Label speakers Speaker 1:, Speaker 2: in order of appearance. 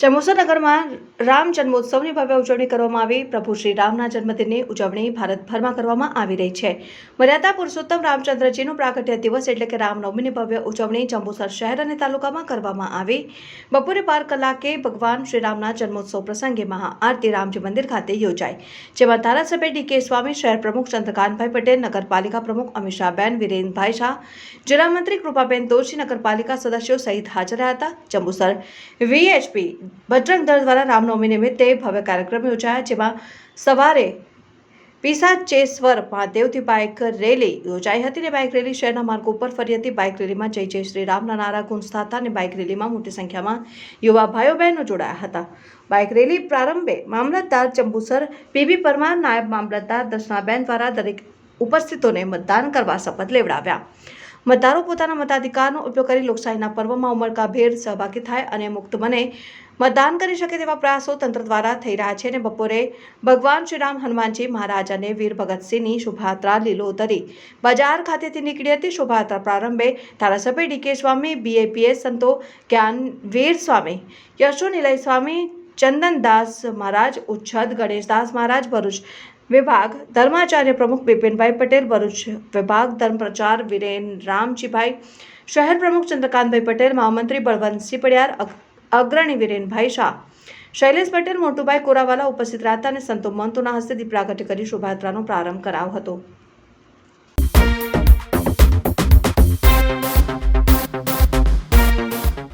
Speaker 1: ચમોસર નગરમાં રામ જન્મોત્સવની ભવ્ય ઉજવણી કરવામાં આવી. પ્રભુ શ્રી રામના જન્મદિનની ઉજવણી ભારતભરમાં કરવામાં આવી રહી છે. મર્યાદા પુરુષોત્તમ રામચંદ્રજીનું પ્રાગટ્ય દિવસ એટલે કે રામનવમીની ભવ્ય ઉજવણી જંબુસર શહેર અને તાલુકામાં કરવામાં આવી. બપોરે બાર કલાકે ભગવાન શ્રી રામના જન્મોત્સવ પ્રસંગે મહાઆરતી રામજી મંદિર ખાતે યોજાઈ. જેમાં ધારાસભ્ય ડી કે સ્વામી, શહેર પ્રમુખ ચંદ્રકાંતભાઈ પટેલ, નગરપાલિકા પ્રમુખ અમિષાબેન, વિરેનભાઈ શાહ, જિલ્લા કૃપાબેન દોશી, નગરપાલિકા સદસ્યો સહિત હાજર રહ્યા હતા. જંબુસર વીએચપી બજરંગ દળ દ્વારા રામનવમી નિમિત્તે ભવ્ય કાર્યક્રમ યોજાયા, જેમાં સવારે પીસાચેશ્વર મહાદેવથી બાઇક રેલી યોજાઈ હતી અને બાઇક રેલી શહેરના માર્ગો ઉપર ફરી હતી. બાઇક રેલીમાં જય જય શ્રી રામના નારા ગુંજતા હતા અને બાઇક રેલીમાં મોટી સંખ્યામાં યુવા ભાઈઓ બહેનો જોડાયા હતા. બાઇક રેલી પ્રારંભે મામલતદાર ચંબુસર, પીબી પરમાર, નાયબ મામલતદાર દર્શનાબેન દ્વારા દરેક ઉપસ્થિતોને મતદાન કરવા શપથ લેવડાવ્યા. મતદારો પોતાના મતાધિકારનો ઉપયોગ કરી લોકશાહીના પર્વમાં ઉમળકાભેર સહભાગી થાય અને મુક્ત મને મતદાન કરી શકે તેવા પ્રયાસો તંત્ર દ્વારા થઈ રહ્યા છે અને બપોરે ભગવાન શ્રીરામ હનુમાનજી મહારાજ અને વીર ભગતસિંહની શોભાયાત્રા લીલોતરી બજાર ખાતેથી નીકળી હતી. શોભાયાત્રા પ્રારંભે ધારાસભ્ય ડીકે સ્વામી બીએપીએસ સંતો જ્ઞાનવીર સ્વામી યશો નિલય સ્વામી, ચંદનદાસ મહારાજ, ઉચ્છદ ગણેશદાસ મહારાજ, ભરૂચ વિભાગ ધર્માચાર્ય પ્રમુખ બિપિનભાઈ પટેલ, ભરૂચ વિભાગ ધર્મ પ્રચાર વિરેન રામજીભાઈ, શહેર પ્રમુખ ચંદ્રકાંતભાઈ પટેલ, મહામંત્રી બળવંતસિંહ પડિયાર અગ્રણી વિરેનભાઈ શાહ. શૈલેષ પટેલ, મોટુભાઈ કોરાવાલા ઉપસ્થિત રહ્યા અને સંતો મંતોના હસ્તે દીપ કરી શોભાયાત્રાનો પ્રારંભ કરાવ્યો હતો.